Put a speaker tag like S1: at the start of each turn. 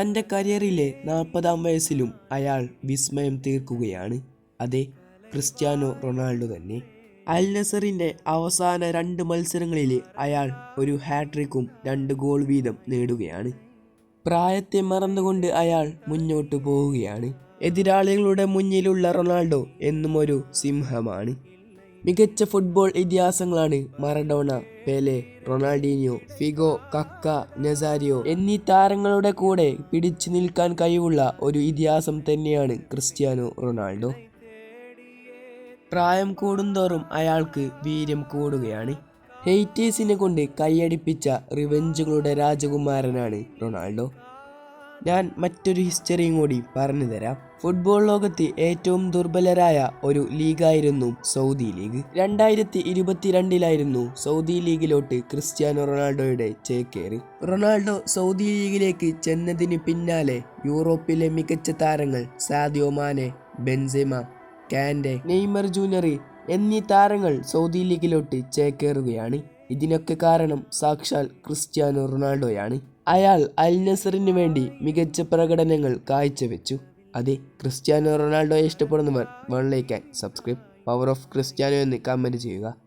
S1: തന്റെ കരിയറിലെ നാൽപ്പതാം വയസ്സിലും അയാൾ വിസ്മയം തീർക്കുകയാണ്. അതെ ക്രിസ്ത്യാനോ റൊണാൾഡോ തന്നെ. അൽ നസറിന്റെ അവസാന രണ്ട് മത്സരങ്ങളിൽ അയാൾ ഒരു ഹാട്രിക്കും രണ്ട് ഗോൾ വീതം നേടുകയാണ്. പ്രായത്തെ മറന്നുകൊണ്ട് അയാൾ മുന്നോട്ടു പോവുകയാണ്. എതിരാളികളുടെ മുന്നിലുള്ള റൊണാൾഡോ എന്നും ഒരു സിംഹമാണ്. മികച്ച football ഇതിഹാസങ്ങളാണ് Maradona Pele Ronaldinho Figo Kaka Nazario എന്നീ താരങ്ങളുടെ കൂടെ പിടിച്ചു നിൽക്കാൻ കഴിവുള്ള ഒരു ഇതിഹാസം തന്നെയാണ് ക്രിസ്ത്യാനോ റൊണാൾഡോ. പ്രായം കൂടുന്തോറും അയാൾക്ക് വീര്യം കൂടുകയാണ്. ഹെയ്റ്റേഴ്സിനെ കൊണ്ട് കൈയടിപ്പിച്ച റിവെഞ്ചുകളുടെ രാജകുമാരനാണ് റൊണാൾഡോ. ഞാൻ മറ്റൊരു ഹിസ്റ്ററിയും കൂടി പറഞ്ഞു തരാം. ഫുട്ബോൾ ലോകത്ത് ഏറ്റവും ദുർബലരായ ഒരു ലീഗായിരുന്നു സൗദി ലീഗ്. രണ്ടായിരത്തി ഇരുപത്തിരണ്ടിലായിരുന്നു സൗദി ലീഗിലോട്ട് ക്രിസ്ത്യാനോ റൊണാൾഡോയുടെ ചേക്കേറി. റൊണാൾഡോ സൗദി ലീഗിലേക്ക് ചെന്നതിന് പിന്നാലെ യൂറോപ്പിലെ മികച്ച താരങ്ങൾ Sadio Benzema Kante Neymar junior എന്നീ താരങ്ങൾ സൗദി ലീഗിലോട്ട് ചേക്കേറുകയാണ്. ഇതിനൊക്കെ കാരണം സാക്ഷാൽ ക്രിസ്ത്യാനോ റൊണാൾഡോയാണ്. അയാൾ അൽ നസറിന് വേണ്ടി മികച്ച പ്രകടനങ്ങൾ കാഴ്ചവെച്ചു. അതെ ക്രിസ്ത്യാനോ റൊണാൾഡോയെ ഇഷ്ടപ്പെടുന്നവർ one like and subscribe. Power of Cristiano എന്ന് കമന്റ് ചെയ്യുക.